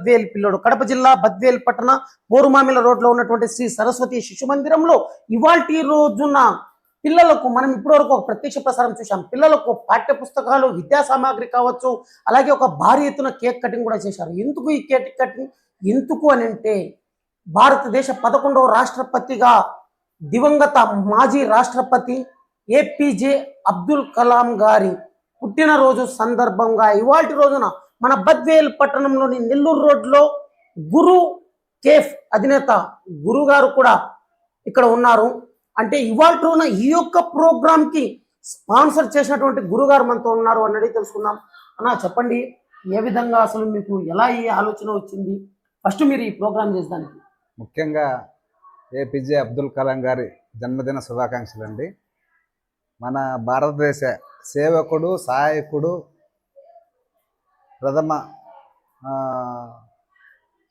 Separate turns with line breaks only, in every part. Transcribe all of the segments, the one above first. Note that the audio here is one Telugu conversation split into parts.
బద్వేల్ పిల్లోడు. కడప జిల్లా బద్వేల్ పట్టణ బోరుమామిల రోడ్లో ఉన్నటువంటి శ్రీ సరస్వతి శిశు మందిరంలో ఇవాల్టి రోజున పిల్లలకు మనం ఇప్పటివరకు ఒక ప్రత్యక్ష ప్రసారం చూసాం పిల్లలకు పాఠ్య పుస్తకాలు విద్యా సామాగ్రి కావచ్చు అలాగే ఒక భారీ ఎత్తున కేక్ కటింగ్ కూడా చేశారు. ఎందుకు ఈ కేక్ కటింగ్? ఎందుకు అని అంటే భారతదేశ పదకొండవ రాష్ట్రపతిగా దివంగత మాజీ రాష్ట్రపతి ఏపీజే అబ్దుల్ కలాం గారి పుట్టినరోజు సందర్భంగా ఇవాటి రోజున మన బద్వేల్ పట్టణంలోని నెల్లూరు రోడ్లో గురు కేఫ్ అధినేత గురు గారు కూడా ఇక్కడ ఉన్నారు. అంటే ఇవాళ రోజున ఈ యొక్క ప్రోగ్రామ్కి స్పాన్సర్ చేసినటువంటి గురుగారు మనతో ఉన్నారు అన్నది తెలుసుకుందాం. అన్న చెప్పండి ఏ విధంగా అసలు మీకు ఎలా ఈ ఆలోచన వచ్చింది? ఫస్ట్ మీరు ఈ ప్రోగ్రామ్ చేసడానికి
ముఖ్యంగా ఏపీజే అబ్దుల్ కలాం గారి జన్మదిన శుభాకాంక్షలు అండి మన భారతదేశ సేవకుడు సహాయకుడు ప్రథమ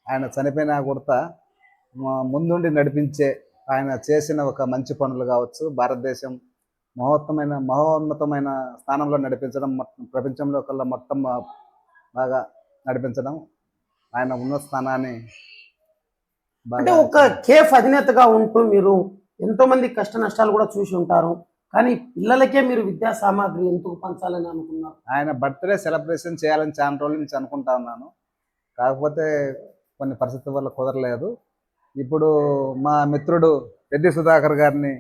ఆయన చనిపోయినా కూడా ముందుండి నడిపించే ఆయన చేసిన ఒక మంచి పనులు కావచ్చు. భారతదేశం మహోత్తమైన మహోన్నతమైన స్థానంలో నడిపించడం మొత్తం ప్రపంచంలో కల్లా మొత్తం బాగా నడిపించడం ఆయన ఉన్నత స్థానాన్ని
అంటే ఒక కేఫ్ అధినేతగా ఉంటూ మీరు ఎంతో మంది కష్ట నష్టాలు కూడా చూసి ఉంటారు. కానీ పిల్లలకే మీరు విద్యా సామాగ్రి ఎందుకు పంచాలని అనుకున్నారు?
ఆయన బర్త్డే సెలబ్రేషన్ చేయాలని చాలా రోజుల నుంచి అనుకుంటా ఉన్నాను. కాకపోతే కొన్ని పరిస్థితుల వల్ల కుదరలేదు. ఇప్పుడు మా మిత్రుడు పెద్ది సుధాకర్ గారిని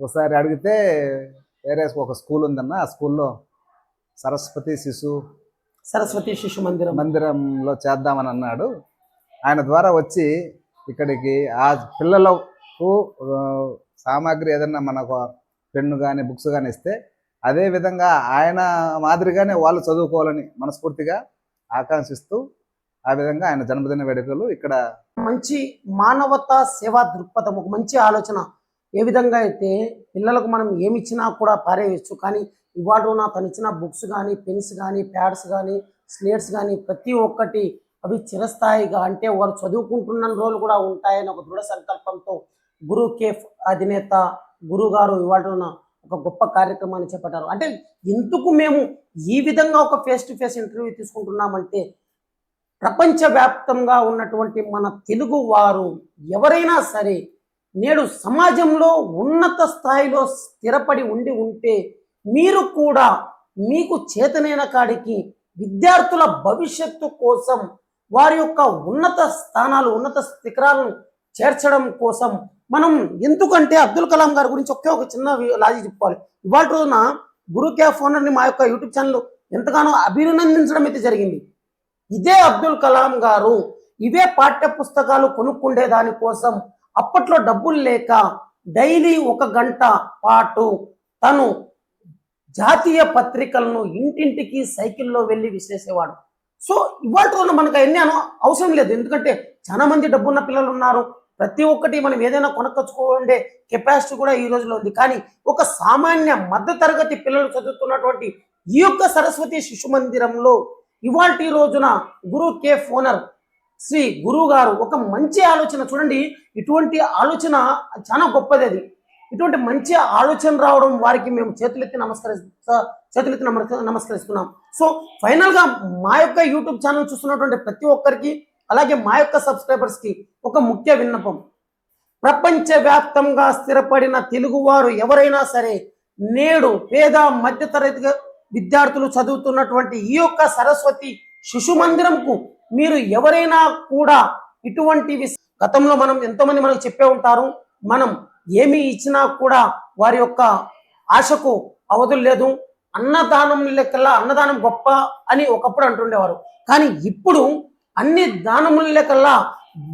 ఒకసారి అడిగితే వేరే ఒక స్కూల్ ఉందన్న ఆ స్కూల్లో సరస్వతి శిశు
సరస్వతి శిశు మందిరం.
మందిరంలో చేద్దామని అన్నాడు. ఆయన ద్వారా వచ్చి ఇక్కడికి ఆ పిల్లలకు సామాగ్రి ఏదన్నా మనకు పెన్ను కానీ బుక్స్ కానీ ఇస్తే అదే విధంగా ఆయన మాదిరిగానే వాళ్ళు చదువుకోవాలని మనస్ఫూర్తిగా ఆకాంక్షిస్తూ ఆ విధంగా ఆయన జన్మదిన వేడుకలు ఇక్కడ
మంచి మానవతా సేవా దృక్పథం ఒక మంచి ఆలోచన. ఏ విధంగా అయితే పిల్లలకు మనం ఏమి ఇచ్చినా కూడా పారేయచ్చు. కానీ ఇవాళ నా తను ఇచ్చిన బుక్స్ కానీ పెన్స్ కానీ ప్యాడ్స్ కానీ స్లేట్స్ కానీ ప్రతి ఒక్కటి అవి చిరస్థాయిగా అంటే వారు చదువుకుంటున్న రోజులు కూడా ఉంటాయని ఒక దృఢ సంకల్పంతో గురు కేఫ్ అధినేత గురుగారు ఇవాళ ఒక గొప్ప కార్యక్రమాన్ని చేపట్టారు. అంటే ఎందుకు మేము ఈ విధంగా ఒక ఫేస్ టు ఫేస్ ఇంటర్వ్యూ తీసుకుంటున్నామంటే ప్రపంచవ్యాప్తంగా ఉన్నటువంటి మన తెలుగు వారు ఎవరైనా సరే నేడు సమాజంలో ఉన్నత స్థాయిలో స్థిరపడి ఉండి ఉంటే మీరు కూడా మీకు చేతనైన కాడికి విద్యార్థుల భవిష్యత్తు కోసం వారి యొక్క ఉన్నత స్థానాలు ఉన్నత శిఖరాలను చేర్చడం కోసం మనం ఎందుకంటే అబ్దుల్ కలాం గారి గురించి ఒకే ఒక చిన్న లాజీ చెప్పుకోవాలి. ఇవాళ రోజున గురు క్యాఫ్ ఓనర్ని మా యొక్క యూట్యూబ్ ఛానల్ ఎంతగానో అభినందించడం అయితే జరిగింది. ఇదే అబ్దుల్ కలాం గారు ఇవే పాఠ్య పుస్తకాలు కొనుక్కుండే దానికోసం అప్పట్లో డబ్బులు లేక డైలీ ఒక గంట పాటు తను జాతీయ పత్రికలను ఇంటింటికి సైకిల్లో వెళ్ళి విసిరేసేవాడు. సో ఇవాళ రోజున మనకు అవన్నీ అవసరం లేదు. ఎందుకంటే చాలా మంది డబ్బున్న పిల్లలు ఉన్నారు. ప్రతి ఒక్కటి మనం ఏదైనా కొనకొచ్చుకోండే కెపాసిటీ కూడా ఈ రోజులో ఉంది. కానీ ఒక సామాన్య మధ్య తరగతి పిల్లలు చదువుతున్నటువంటి ఈ యొక్క సరస్వతి శిశు మందిరంలో ఇవాటి రోజున గురు కేఫ్ ఓనర్ శ్రీ గురువు గారు ఒక మంచి ఆలోచన చూడండి. ఇటువంటి ఆలోచన చాలా గొప్పది అది. ఇటువంటి మంచి ఆలోచన రావడం వారికి మేము చేతులెత్తి నమస్కరిస్తా చేతులెత్తి నమస్క- నమస్కరిస్తున్నాం. సో ఫైనల్గా మా యొక్క యూట్యూబ్ ఛానల్ చూస్తున్నటువంటి ప్రతి ఒక్కరికి అలాగే మా యొక్క సబ్స్క్రైబర్స్కి ఒక ముఖ్య విన్నపం. ప్రపంచవ్యాప్తంగా స్థిరపడిన తెలుగువారు ఎవరైనా సరే నేడు పేద మధ్యతరగతి విద్యార్థులు చదువుతున్నటువంటి ఈ యొక్క సరస్వతి శిశు మందిరంకు మీరు ఎవరైనా కూడా ఇటువంటివి గతంలో మనం ఎంతోమంది మనకు చెప్పే ఉంటారు మనం ఏమి ఇచ్చినా కూడా వారి యొక్క ఆశకు అవధులు లేదు అన్నదానం లెక్కల్లా అన్నదానం గొప్ప అని ఒకప్పుడు అంటుండేవారు. కానీ ఇప్పుడు అన్ని దానముల లెక్కల్లా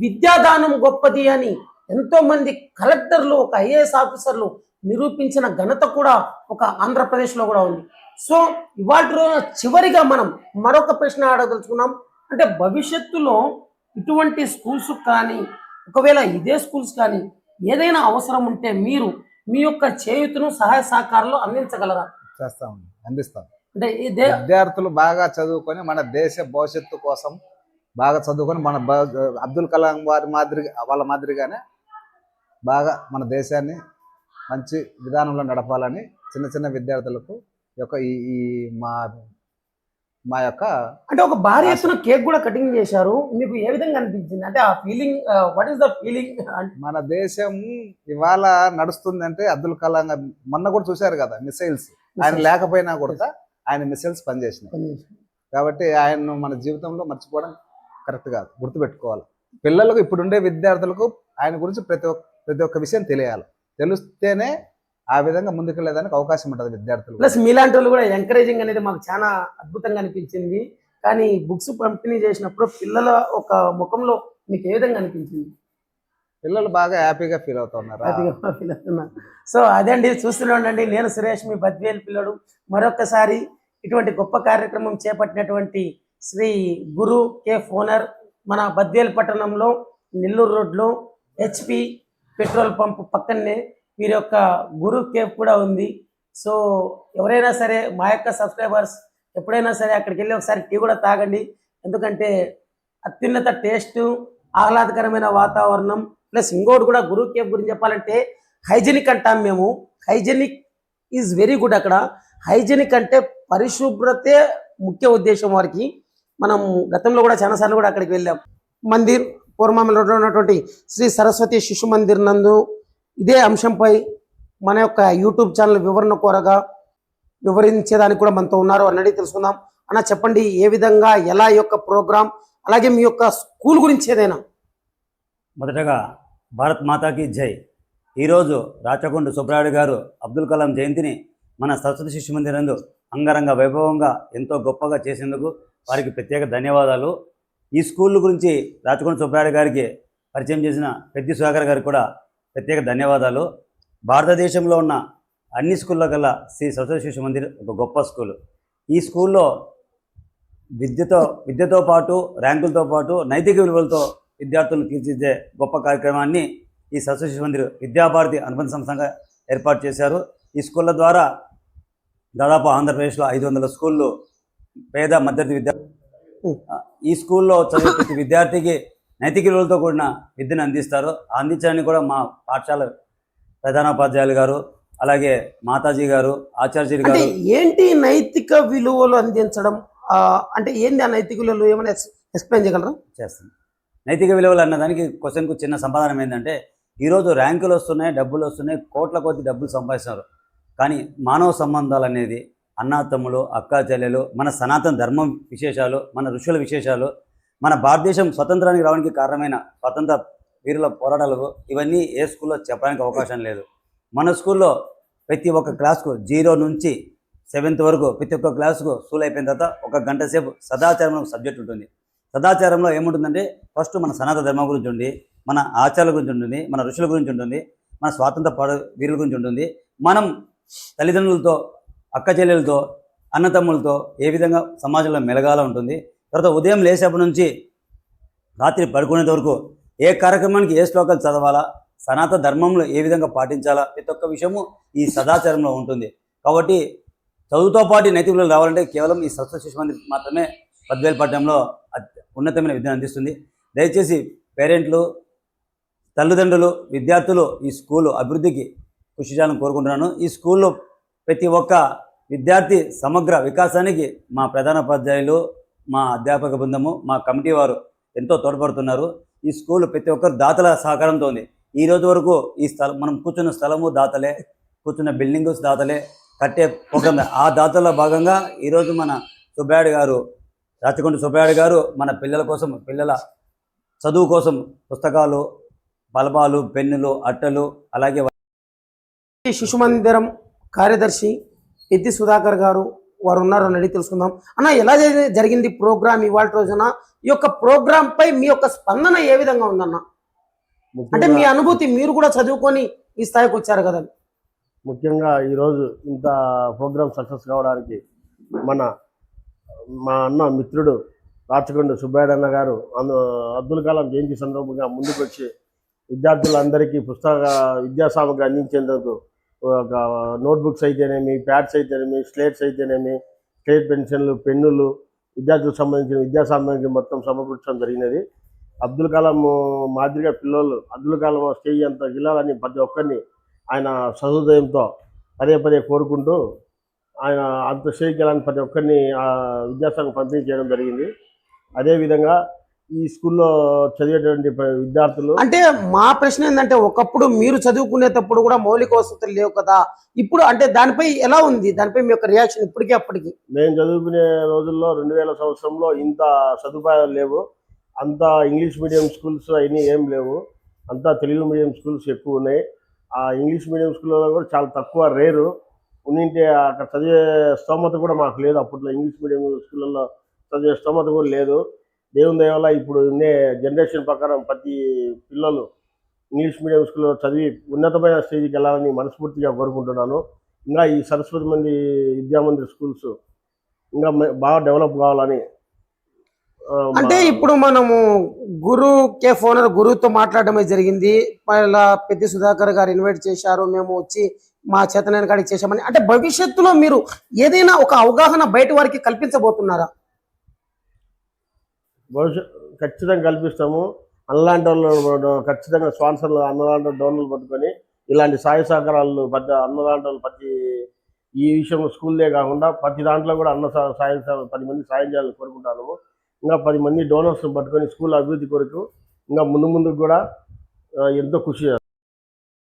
విద్యాదానం గొప్పది అని ఎంతో మంది కలెక్టర్లు ఒక ఐఏఎస్ ఆఫీసర్లు నిరూపించిన ఘనత కూడా ఒక ఆంధ్రప్రదేశ్లో కూడా ఉంది. సో ఇవాటి రోజున చివరిగా మనం మరొక ప్రశ్న అడగదలుచుకున్నాం. అంటే భవిష్యత్తులో ఇటువంటి స్కూల్స్ కానీ ఒకవేళ ఇదే స్కూల్స్ కానీ ఏదైనా అవసరం ఉంటే మీరు మీ యొక్క చేయుతును సహాయ సహకారాలు అందించగలరా?
చేస్తాం అందిస్తాం.
అంటే ఇదే
విద్యార్థులు బాగా చదువుకొని మన దేశ భవిష్యత్తు కోసం బాగా చదువుకొని మన అబ్దుల్ కలాం వారి మాదిరి వాళ్ళ మాదిరిగానే బాగా మన దేశాన్ని మంచి విధానంలో నడపాలని చిన్న చిన్న విద్యార్థులకు యొక్క ఈ ఈ మా మా యొక్క
అంటే ఒక భారీ ఎత్తున కేక్ కూడా కటింగ్ చేశారు. మీకు ఏ విధంగా అనిపించింది? అంటే ఆ feeling what is the feeling
మన దేశం ఇవాళ నడుస్తుందంటే అబ్దుల్ కలాం మొన్న కూడా చూశారు కదా మిసైల్స్ ఆయన లేకపోయినా కూడా ఆయన మిసైల్స్ పనిచేసినాయి. కాబట్టి ఆయన్ను మన జీవితంలో మర్చిపోవడం కరెక్ట్ కాదు గుర్తుపెట్టుకోవాలి. పిల్లలకు ఇప్పుడుండే విద్యార్థులకు ఆయన గురించి ప్రతి ఒక్క ప్రతి ఒక్క విషయం తెలియాలి. తెలిస్తేనే ఆ విధంగా ముందుకెళ్ళేదానికి అవకాశం ఉంటుంది విద్యార్థులు
ప్లస్ మీలాంటి వాళ్ళు కూడా ఎంకరేజింగ్ అనేది మాకు చాలా అద్భుతంగా అనిపించింది. కానీ బుక్స్ పంపిణీ చేసినప్పుడు పిల్లల ఒక ముఖంలో మీకు ఏ విధంగా అనిపించింది?
పిల్లలు బాగా హ్యాపీగా ఫీల్ అవుతున్నారు
హ్యాపీగా ఫీల్ అవుతున్నా సో అదే అండి చూస్తూనే ఉండండి. నేను సురేష్ మీ బద్వేల్ పిల్లడు. మరొకసారి ఇటువంటి గొప్ప కార్యక్రమం చేపట్టినటువంటి శ్రీ గురు కే ఫోనర్ మన బద్వేల్ పట్టణంలో నెల్లూరు రోడ్లో హెచ్పి పెట్రోల్ పంప్ పక్కనే వీరి యొక్క గురు కేఫ్ కూడా ఉంది. సో ఎవరైనా సరే మా యొక్క సబ్స్క్రైబర్స్ ఎప్పుడైనా సరే అక్కడికి వెళ్ళి ఒకసారి టీ కూడా తాగండి. ఎందుకంటే అత్యున్నత టేస్ట్ ఆహ్లాదకరమైన వాతావరణం ప్లస్ ఇంకోటి కూడా గురు కేఫ్ గురించి చెప్పాలంటే హైజెనిక్ అంటాం మేము. హైజెనిక్ ఈజ్ వెరీ గుడ్ అక్కడ. హైజెనిక్ అంటే పరిశుభ్రతే ముఖ్య ఉద్దేశం వారికి. మనం గతంలో కూడా చాలాసార్లు కూడా అక్కడికి వెళ్ళాం. మందిర్ పూర్వమామిల రోడ్లో ఉన్నటువంటి శ్రీ సరస్వతి శిశు మందిర్ నందు ఇదే అంశంపై మన యొక్క యూట్యూబ్ ఛానల్ వివరణ కోరగా వివరించేదానికి కూడా మనతో ఉన్నారు అన్నది తెలుసుకుందాం. అన్న చెప్పండి ఏ విధంగా ఎలా ఈ యొక్క ప్రోగ్రాం అలాగే మీ యొక్క స్కూల్ గురించి ఏదైనా?
మొదటగా భారత్ మాతాకి జై. ఈరోజు రాచకొండ సుబ్రాయుడు గారు అబ్దుల్ కలాం జయంతిని మన సరస్వతి శిశు మందిరందు అంగరంగ వైభవంగా ఎంతో గొప్పగా చేసేందుకు వారికి ప్రత్యేక ధన్యవాదాలు. ఈ స్కూల్ గురించి రాచకొండ సుబ్రాయుడు గారికి పరిచయం చేసిన పెద్ది సుధాకర్ గారికి కూడా ప్రత్యేక ధన్యవాదాలు. భారతదేశంలో ఉన్న అన్ని స్కూళ్ళ కల్లా శ్రీ సరస్వతి శిశు మందిర్ ఒక గొప్ప స్కూల్. ఈ స్కూల్లో విద్యతో విద్యతో పాటు ర్యాంకులతో పాటు నైతిక విలువలతో విద్యార్థులను తీర్చిదిద్దే గొప్ప కార్యక్రమాన్ని ఈ సరస్వతి శిశు మందిర్ విద్యాభారతి అనుబంధ సంస్థగా ఏర్పాటు చేశారు. ఈ స్కూళ్ళ ద్వారా దాదాపు ఆంధ్రప్రదేశ్లో ఐదు వందల స్కూళ్ళు పేద మధ్యతరగతి విద్యా ఈ స్కూల్లో చదివే ప్రతి విద్యార్థికి నైతిక విలువలతో కూడిన విద్యను అందిస్తారు. అందించడానికి కూడా మా పాఠశాల ప్రధానోపాధ్యాయులు గారు అలాగే మాతాజీ గారు ఆచార్యులు గారు
ఏంటి నైతిక విలువలు అందించడం? అంటే ఏంది ఆ నైతిక విలువలు? ఏమైనా ఎక్స్ప్లెయిన్ చేయగలరా?
చేస్తుంది నైతిక విలువలు అన్నదానికి క్వశ్చన్కు చిన్న సమాధానం ఏంటంటే ఈరోజు ర్యాంకులు వస్తున్నాయి డబ్బులు వస్తున్నాయి కోట్ల కొద్ది డబ్బులు సంపాదిస్తున్నారు. కానీ మానవ సంబంధాలు అనేది అన్నాతమ్ములు అక్కా చెల్లెలు మన సనాతన ధర్మం విశేషాలు మన ఋషుల విశేషాలు మన భారతదేశం స్వతంత్రానికి రావడానికి కారణమైన స్వతంత్ర వీరుల పోరాటాలు ఇవన్నీ ఏ స్కూల్లో చెప్పడానికి అవకాశం లేదు. మన స్కూల్లో ప్రతి ఒక్క క్లాస్కు జీరో నుంచి సెవెంత్ వరకు ప్రతి ఒక్క క్లాస్కు స్కూల్ అయిపోయిన తర్వాత ఒక గంట సేపు సదాచారంలో సబ్జెక్ట్ ఉంటుంది. సదాచారంలో ఏముంటుందంటే ఫస్ట్ మన సనాతన ధర్మం గురించి ఉండి మన ఆచారాల గురించి ఉంటుంది మన ఋషుల గురించి ఉంటుంది మన స్వాతంత్ర పడ వీరుల గురించి ఉంటుంది. మనం తల్లిదండ్రులతో అక్క చెల్లెలతో అన్నతమ్ములతో ఏ విధంగా సమాజంలో మెలగాల ఉంటుంది. తర్వాత ఉదయం లేచేపటి నుంచి రాత్రి పడుకునేంత వరకు ఏ కార్యక్రమానికి ఏ శ్లోకాలు చదవాలా సనాతన ధర్మంలో ఏ విధంగా పాటించాలా ప్రతి ఒక్క విషయము ఈ సదాచారంలో ఉంటుంది. కాబట్టి చదువుతో పాటు నైతిక విలువలు రావాలంటే కేవలం ఈ సరస్వతి శిశు మందిర్ మాత్రమే పద్వేలు పట్టణంలో ఉన్నతమైన విద్యను అందిస్తుంది. దయచేసి పేరెంట్లు తల్లిదండ్రులు విద్యార్థులు ఈ స్కూలు అభివృద్ధికి కృషి చేయాలని కోరుకుంటున్నాను. ఈ స్కూల్లో ప్రతి ఒక్క విద్యార్థి సమగ్ర వికాసానికి మా ప్రధానోపాధ్యాయులు మా అధ్యాపక బృందము మా కమిటీ వారు ఎంతో తోడ్పడుతున్నారు. ఈ స్కూల్ ప్రతి ఒక్కరు దాతల సహకారంతో ఉంది ఈ రోజు వరకు ఈ స్థలం మనం కూర్చున్న స్థలము దాతలే కూర్చున్న బిల్డింగ్స్ దాతలే కట్టే ప్రోగ్రామ్ ఆ దాతల్లో భాగంగా ఈరోజు మన సుబ్బాయుడు గారు రాచకొండ సుబ్బాయుడు గారు మన పిల్లల కోసం పిల్లల చదువు కోసం పుస్తకాలు బలబాలు పెన్నులు అట్టలు అలాగే
శిశు మందిరం కార్యదర్శి ఎద్ది సుధాకర్ గారు వారు ఉన్నారు అని తెలుసుకుందాం. అన్న ఎలా జరి- జరిగింది ప్రోగ్రామ్ ఇవాళ రోజున? ఈ యొక్క ప్రోగ్రామ్ పై మీ యొక్క స్పందన ఏ విధంగా ఉందన్న? అంటే మీ అనుభూతి మీరు కూడా చదువుకొని ఈ స్థాయికి వచ్చారు కదా.
ముఖ్యంగా ఈరోజు ఇంత ప్రోగ్రామ్ సక్సెస్ కావడానికి మన మా అన్న మిత్రుడు రాచకొండ సుబ్బాయుడు అన్న గారు అందు అబ్దుల్ కలాం జయంతి సందర్భంగా ముందుకు వచ్చి విద్యార్థులందరికీ పుస్తక విద్యా సామగ్రి అందించేందుకు నోట్బుక్స్ అయితేనేమి ప్యాడ్స్ అయితేనేమి స్లేట్స్ అయితేనేమి స్లేట్ పెన్షన్లు పెన్నులు విద్యార్థులకు సంబంధించిన విద్యా సామగ్రి మొత్తం సమకూర్చడం జరిగినది. అబ్దుల్ కలాం మాదిరిగా పిల్లలు అబ్దుల్ కలాం స్టేజ్ అంత గిల్లాలని ప్రతి ఒక్కరిని ఆయన సహృదయంతో పదే పదే కోరుకుంటూ ఆయన అంత స్టేజ్కి వెళ్ళని ప్రతి ఒక్కరిని ఆ విద్యాసంఘం పంపిణీ చేయడం జరిగింది. అదేవిధంగా ఈ స్కూల్లో చదివేటువంటి విద్యార్థులు?
అంటే మా ప్రశ్న ఏంటంటే ఒకప్పుడు మీరు చదువుకునేటప్పుడు కూడా మౌలిక వసతులు లేవు కదా. ఇప్పుడు అంటే దానిపై ఎలా ఉంది? దానిపై మీ యొక్క రియాక్షన్ ఇప్పటికీ అప్పటికి.
మేము చదువుకునే రోజుల్లో రెండు వేల సంవత్సరంలో ఇంత సదుపాయాలు లేవు. అంత ఇంగ్లీష్ మీడియం స్కూల్స్ అవన్నీ ఏం లేవు. అంతా తెలుగు మీడియం స్కూల్స్ ఎక్కువ ఉన్నాయి. ఆ ఇంగ్లీష్ మీడియం స్కూల్లో కూడా చాలా తక్కువ రేరు. ఉన్నింటే అక్కడ చదివే స్తోమత కూడా మాకు లేదు. అప్పట్లో ఇంగ్లీష్ మీడియం స్కూళ్ళల్లో చదివే స్తోమత కూడా లేదు. దేవుని దయ వల్ల ఇప్పుడు ఉండే జనరేషన్ ప్రకారం ప్రతి పిల్లలు ఇంగ్లీష్ మీడియం స్కూల్లో చదివి ఉన్నతమైన స్టేజ్కి వెళ్ళాలని మనస్ఫూర్తిగా కోరుకుంటున్నాను. ఇంకా ఈ సరస్వతి మంది విద్యామందిర్ స్కూల్స్ ఇంకా బాగా డెవలప్ కావాలని
అంటే ఇప్పుడు మనము గురు కే ఫోనర్ గురువుతో మాట్లాడడమే జరిగింది. ఇలా పెద్ది సుధాకర్ గారు ఇన్వైట్ చేశారు. మేము వచ్చి మా చేతనైన కాడికి చేశామని. అంటే భవిష్యత్తులో మీరు ఏదైనా ఒక అవగాహన బయట వారికి కల్పించబోతున్నారా?
భవిష్యత్ ఖచ్చితంగా కల్పిస్తాము. అన్నలాంటి వాళ్ళు ఖచ్చితంగా స్పాన్సర్లు అన్నదాంట్లో డోనర్లు పట్టుకొని ఇలాంటి సాయ సహకారాలు పెద్ద అన్నదాంట్లో ప్రతి ఈ విషయంలో స్కూల్లే కాకుండా ప్రతి దాంట్లో కూడా అన్న సా- సాయం పది మంది సాయం చేయాలని కోరుకుంటాము. ఇంకా పది మంది డోనర్స్ పట్టుకొని స్కూల్ అభివృద్ధి కొరకు ఇంకా ముందు ముందుకు కూడా ఎంతో కృషి